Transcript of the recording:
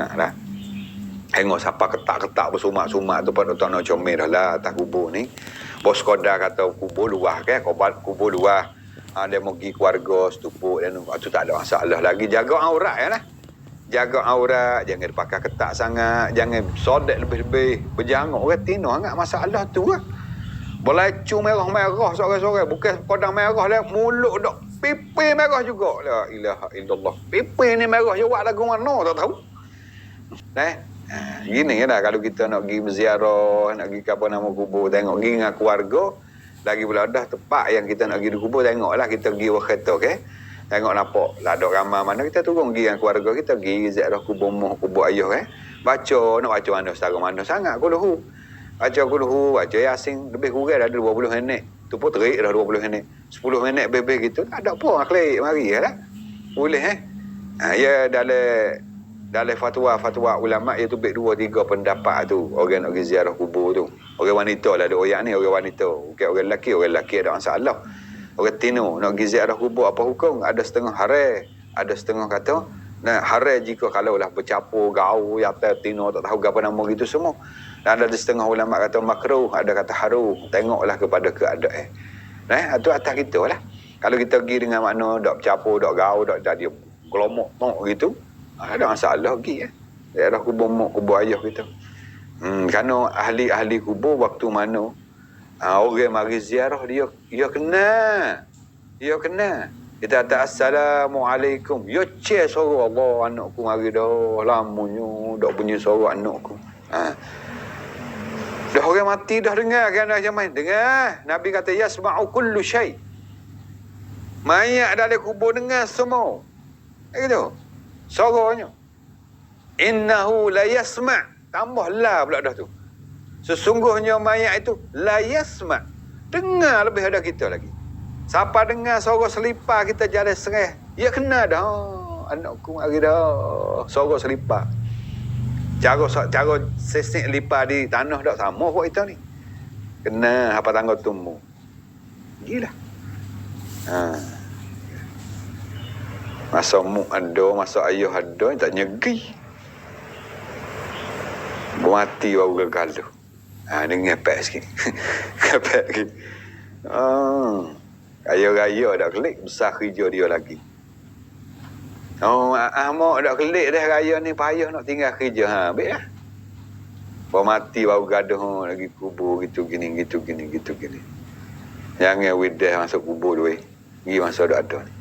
sangat lah. Tengok siapa ketak-ketak bersumak-sumak tu pada nak comel lah atas kubur ni. Bos Koda kata kubur luah kan, kubur, kubur luah. Ha, dia pergi keluarga, setupuk dan tu tak ada masalah lagi. Jaga aurat ya lah. Jaga aurat, jangan pakai ketak sangat, jangan sodet lebih-lebih. Berjanguk kan tino sangat masalah tu lah. Belacu merah-merah sore-sore. Bukan kodang merah dia, mulut dok pipi merah juga. La ilaha illallah. Pipi ni merah je buat lagu mana tak tahu. Eh, Ha, gini dah kalau kita nak pergi berziarah, nak pergi ke apa nama kubur, tengok pergi dengan keluarga, lagi pula dah tempat yang kita nak pergi kubur, tengoklah kita pergi buat kereta, okey? Tengok nampak lah dok ramai mana kita turun pergi dengan keluarga kita pergi ziarah kubur moh kubur ayah eh. Baca nak baca mana setara mana sangat dah. Baca dah baca Yasin lebih kurang dah 20 minit. Tu pun terik dah 20 minit. 10 minit bebek gitu tak ada apa klik mari lah. Boleh eh. Ha, ya dalam dalam fatwa-fatwa ulama iaitu baik dua tiga pendapat tu. Orang nak pergi ziarah kubur tu. Orang wanita lah ada orang ni orang wanita. Okay, orang lelaki orang lelaki ada masalah. Orang tino nak pergi ziarah kubur apa hukum? Ada setengah hari ada setengah kata nah hari jika kalau lah bercapur gau yata tino tak tahu apa nama gitu semua. Dan ada setengah ulama kata makruh ada kata haru. Tengoklah kepada keadaan. Nah itu atas kita lah. Kalau kita pergi dengan makna dok bercapur dok gau dok jadi gelomok gitu ada masalah lagi ya. Daerah kubur mak, kubur ayah kita. Hmm, kerana ahli-ahli kubur waktu mana ha, orang mari ziarah dia dia kena. Dia kena. Kita kata assalamualaikum. Ya ce suara Allah anakku mari dah lamunyo dak bunyi suara anakku. Ha. Dah orang mati dah dengar kan dah zaman. Dengar. Nabi kata yasma'u kullu syai. Mayat dalam kubur dengar semua. Gitu. Suaranya. Innahu la yasma' tambah la pula dah tu. Sesungguhnya mayat itu la yasma' dengar lebih ada kita lagi. Siapa dengar suara selipar kita jalan sereh, ya kena dah. Oh, anakku mari dah. Suara selipar. Cara cara sesek lipar di tanah dak sama kok kita ni. Kena apa tangga tumbuh. Gila. Ha. Masa mu ada, masa ayah ada, tak nyegi. Mati baru gagal tu. Ha, dia ngepek sikit. ngepek sikit. Oh. Raya-raya dah kelik, besar kerja dia lagi. Oh, amak dah kelik dah raya ni, payah nak tinggal kerja. Ha, baik lah. Baru mati baru gaduh lagi kubur gitu gini gitu gini gitu gini. Jangan widah masuk kubur eh. Pergi masa ada ada ni.